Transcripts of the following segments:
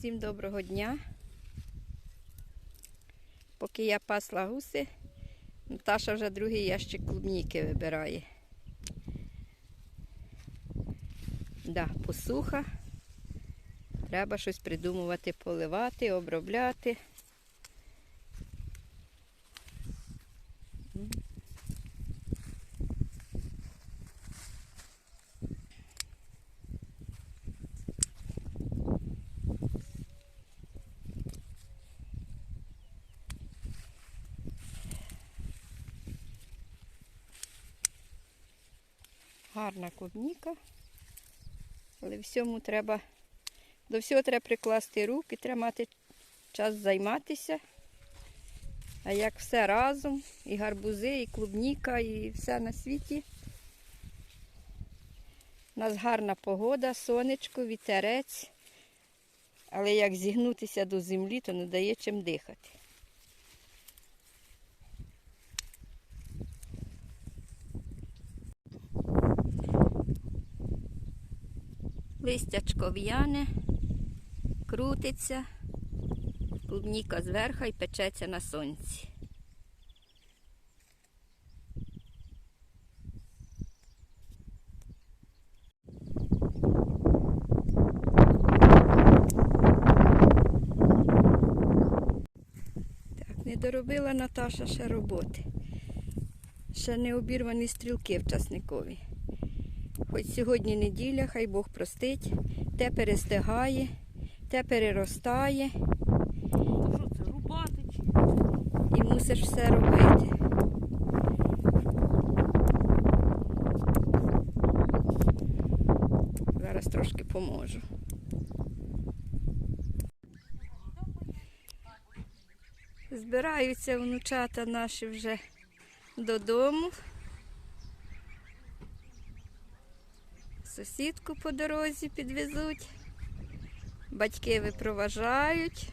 Всім доброго дня. Поки я пасла гуси, Наташа вже другий ящик клубніки вибирає. Да, посуха. Треба щось придумувати, поливати, обробляти. Гарна клубніка. Але всьому треба, до всього треба прикласти руки, треба мати час займатися. А як все разом, і гарбузи, і клубніка, і все на світі. У нас гарна погода, сонечко, вітерець. Але як зігнутися до землі, то не дає чим дихати. Листячко в'яне, крутиться, клубніка зверху і печеться на сонці. Так, не доробила Наташа ще роботи. Ще не обірвані стрілки в часникові. Хоч сьогодні неділя, хай Бог простить, те перестигає, те переростає Що це, рубати і мусиш все робити. Зараз трошки поможу. Збираються внучата наші вже додому. Сусідку по дорозі підвезуть. Батьки випроважають.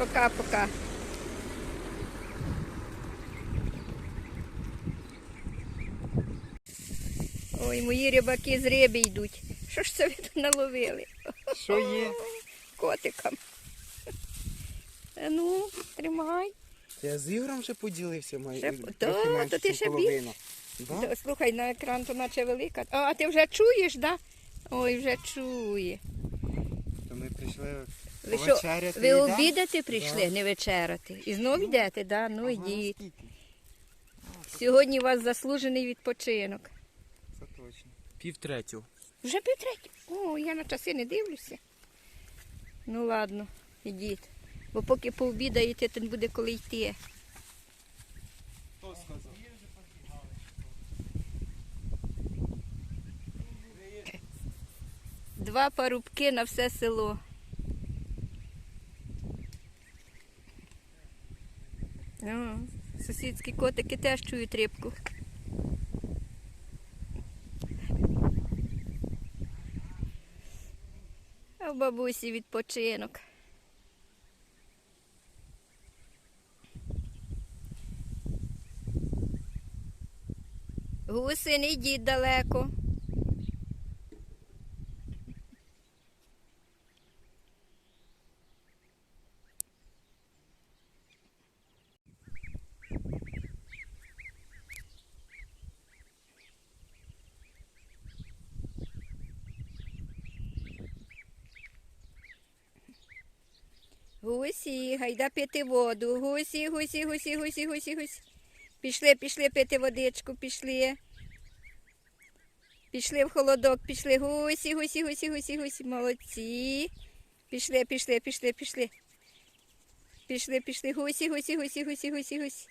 Пока-пока. Ой, мої рибаки з риби йдуть. Що ж це ви тут наловили? Що є? Котикам. Ну, тримай. Я з Ігорем вже поділився, маю менше, то ти ще. Да? Слухай, на екран то наче велика. А, а ти вже чуєш, да? Ой, вже чує. То ми прийшли Ви що, ви йдемо? обідати прийшли, Да. не вечеряти. І знов йдете, да? Ну Ага, йдіть. скільки? Сьогодні у вас заслужений відпочинок. Це точно. Пів третю. Вже півтретє. О, я на часи не дивлюся. Ну ладно, ідіть. Бо поки пообідаєте, то не буде коли йти. Хто сказав? Два парубки на все село. О, сусідські котики теж чують рибку. А в бабусі відпочинок. Гуси, не йдіть далеко. Гусі, гайда пити воду. Гусі, гусі, гусі, гусі, гусі, гусі. Пішли, пішли пити водичку, пішли. Пішли в холодок, пішли. Гусі, гусі, гусі, гусі, гусі. Молодці. Пішли, пішли, пішли, пішли. Пішли, пішли. Гусі, гусі, гусі, гусі, гусі, гусі.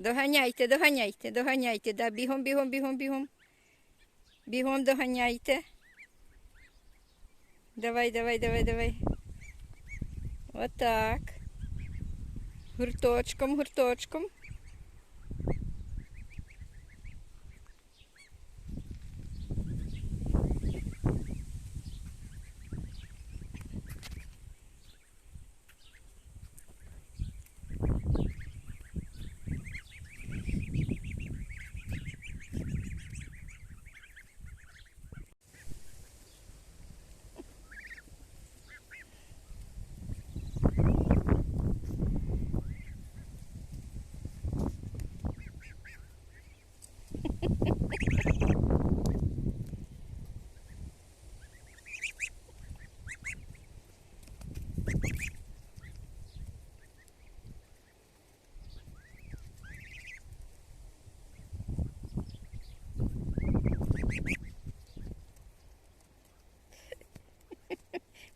Доганяйте, доганяйте, доганяйте, да, бігом, бігом, бігом, бігом. Бігом доганяйте. Давай, давай, давай, давай. Отак. Гурточком, гурточком.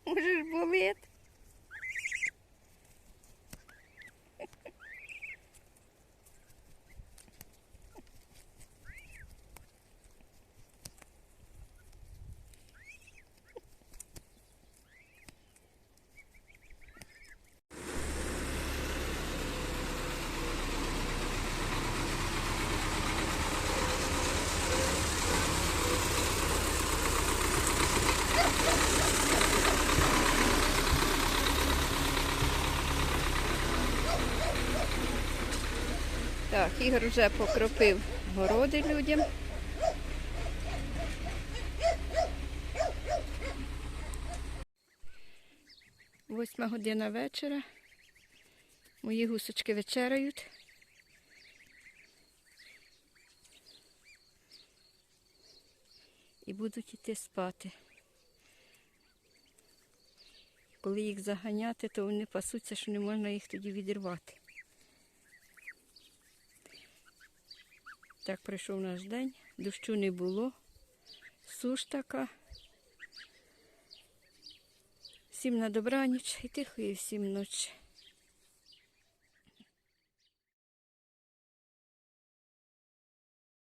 Може ж болить. Ігор вже покропив городи людям. Восьма година вечора. Мої гусочки вечеряють. І будуть йти спати. Коли їх заганяти, то вони пасуться, що не можна їх тоді відірвати. Так пройшов наш день, дощу не було, суш така. Всім на добраніч і тихої всім ночі.